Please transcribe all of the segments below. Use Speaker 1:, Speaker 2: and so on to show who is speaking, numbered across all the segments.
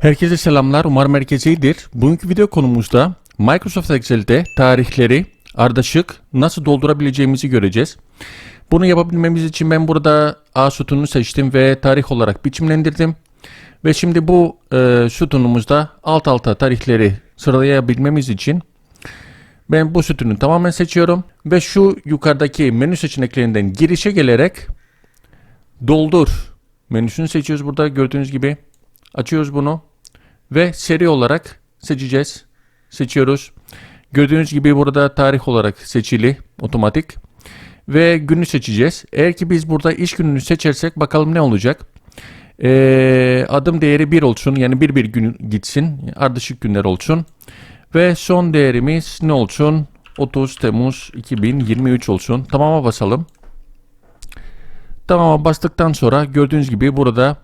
Speaker 1: Herkese selamlar. Umarım herkes iyidir. Bugünkü video konumuzda Microsoft Excel'de tarihleri ardışık nasıl doldurabileceğimizi göreceğiz. Bunu yapabilmemiz için ben burada A sütununu seçtim ve tarih olarak biçimlendirdim. Ve şimdi bu e, sütunumuzda alt alta tarihleri sıralayabilmemiz için ben bu sütunu tamamen seçiyorum. Ve şu yukarıdaki menü seçeneklerinden girişe gelerek doldur menüsünü seçiyoruz burada gördüğünüz gibi. Açıyoruz bunu ve seri olarak seçeceğiz. Seçiyoruz. Gördüğünüz gibi burada tarih olarak seçili otomatik. Ve günü seçeceğiz. Eğer ki biz burada iş gününü seçersek bakalım ne olacak. Ee, adım değeri 1 olsun. Yani bir bir gün gitsin. Ardışık günler olsun. Ve son değerimiz ne olsun? 30 Temmuz 2023 olsun. Tamama basalım. Tamama bastıktan sonra gördüğünüz gibi burada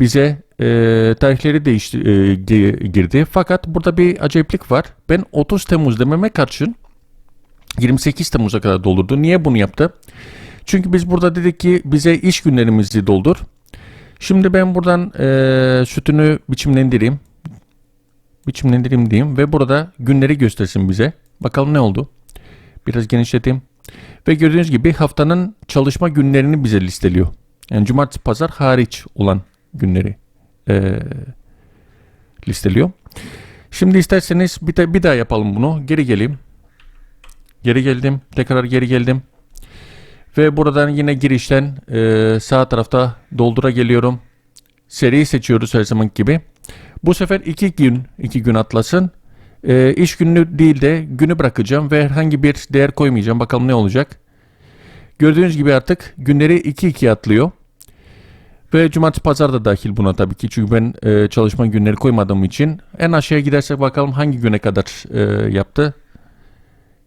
Speaker 1: bize e, tarihleri değişti, e, gi- girdi. Fakat burada bir acayiplik var. Ben 30 Temmuz dememe karşın 28 Temmuz'a kadar doldurdu. Niye bunu yaptı? Çünkü biz burada dedik ki bize iş günlerimizi doldur. Şimdi ben buradan e, sütünü biçimlendireyim. Biçimlendireyim diyeyim ve burada günleri göstersin bize. Bakalım ne oldu? Biraz genişleteyim. Ve gördüğünüz gibi haftanın çalışma günlerini bize listeliyor. Yani cumartesi pazar hariç olan günleri eee, listeliyor. Şimdi isterseniz bir, de, bir daha yapalım bunu. Geri geleyim. Geri geldim. Tekrar geri geldim. Ve buradan yine girişten eee, sağ tarafta doldura geliyorum. Seriyi seçiyoruz her zaman gibi. Bu sefer iki gün, iki gün atlasın. Eee iş günü değil de günü bırakacağım ve herhangi bir değer koymayacağım. Bakalım ne olacak. Gördüğünüz gibi artık günleri 2-2 atlıyor. Ve cumartesi pazar da dahil buna tabii ki. Çünkü ben e, çalışma günleri koymadığım için. En aşağıya gidersek bakalım hangi güne kadar e, yaptı.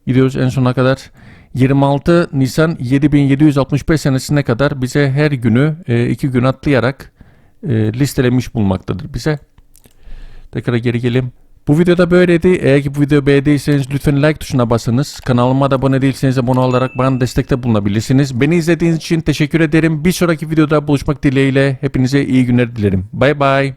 Speaker 1: Gidiyoruz en sona kadar. 26 Nisan 7765 senesine kadar bize her günü e, iki gün atlayarak e, listelemiş bulmaktadır bize. Tekrar geri gelelim. Bu videoda böyleydi. Eğer ki bu videoyu beğendiyseniz lütfen like tuşuna basınız. Kanalıma da abone değilseniz abone olarak bana destekte bulunabilirsiniz. Beni izlediğiniz için teşekkür ederim. Bir sonraki videoda buluşmak dileğiyle hepinize iyi günler dilerim. Bay bay.